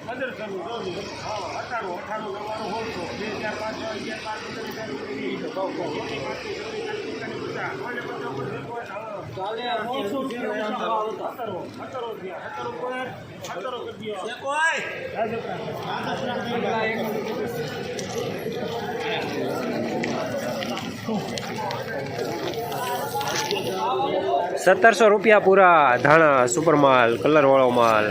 પંદર કરવું ચોવીસ અઠાણું અઠાણું નવ્વાણું ઓળખો બે ચાર પાંચ સત્તરસો રૂપિયા પૂરા ધાણા સુપર માલ કલર વાળો માલ.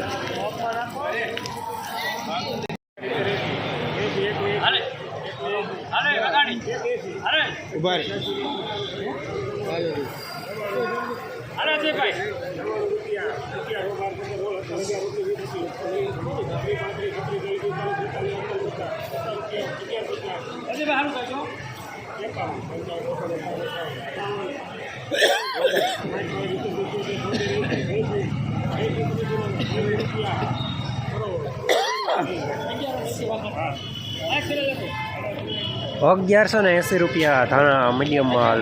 અગિયારસો ને એંસી રૂપિયા ધાણા મીડિયમ માલ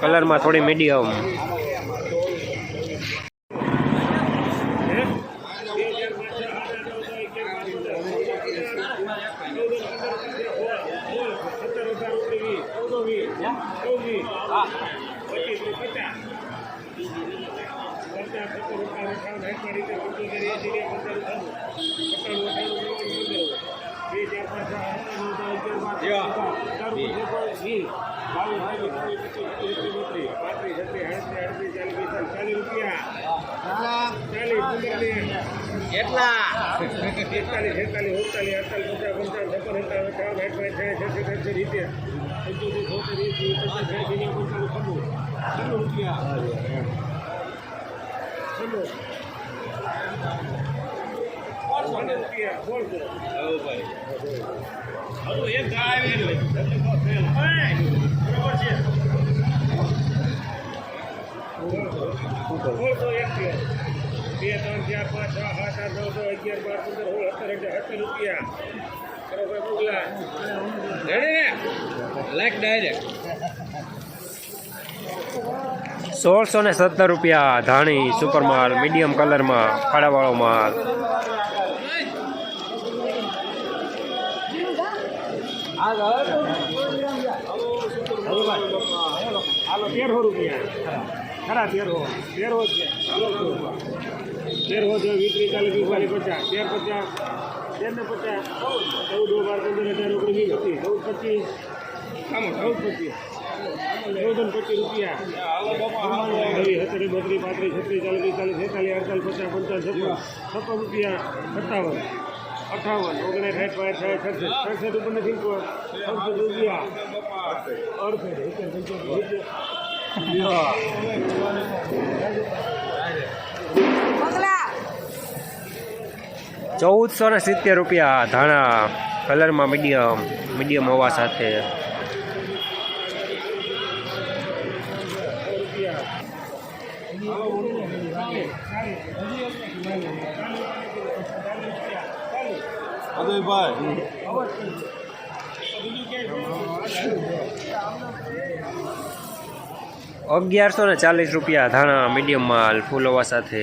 કલરમાં થોડી મીડિયમ. કેટલા એકતાલીસ એકતાલીસ ઓગતાલીસ અડતાલીસ પચાસ પંચાવન છપ્પન સત્તાવન ત્રણ આઠ આઠ રીતે ખબર ખબર રૂપિયા ખબર રૂપિયા બોલજો હવ ભાઈ હવે એક ગાય આવી બરોબર છે બોલજો બે, ત્રણ, ચાર, પાંચ, છ, સાત, આઠ, નવ, દસ, અગિયાર, બાર, પંદર સોળ સત્તર અઢાર સત્તર રૂપિયા બરોબર મોકલા રેડી ને લાઈક ડાયરેક્ટ સોળસો ને સત્તર રૂપિયા ધાણી સુપર માલ મીડિયમ કલરમાં ફાળાવાળો માલ તેરસો રૂપિયા. ખરા તેરસો તેરસો છે વીસ, ત્રીસ, ચાલીસ પિસ્તાલીસ પચાસ. તેર પચાસ તેર પચાસ, ચૌદ બાર પંદર હજાર ઓગણીસ વીસ પચીસ ચૌદ પચીસ. આમ, ચૌદ પચીસ. ચૌદ ને પચીસ રૂપિયા. બત્રીસ અડતાલીસ, પચાસ, પંચાવન, છપ્પન છપ્પન રૂપિયા, સત્તાવન. અઠાવન, ઓગણીસ સાઠ પાંચ સાઠ છસઠ સડસઠ ઉપર નથી સડસઠ રૂપિયા. સિત્તેર ચૌદસો ને સિત્તેર રૂપિયા ધાણા કલરમાં મીડિયમ મીડિયમ હવા સાથે. અજયભાઈ. અગિયારસો ને ચાલીસ રૂપિયા ધાણા મીડિયમ માલ ફૂલ હવા સાથે.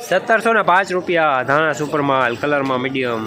સત્તરસો ને પાંચ રૂપિયા ધાણા સુપર માલ કલરમાં મીડિયમ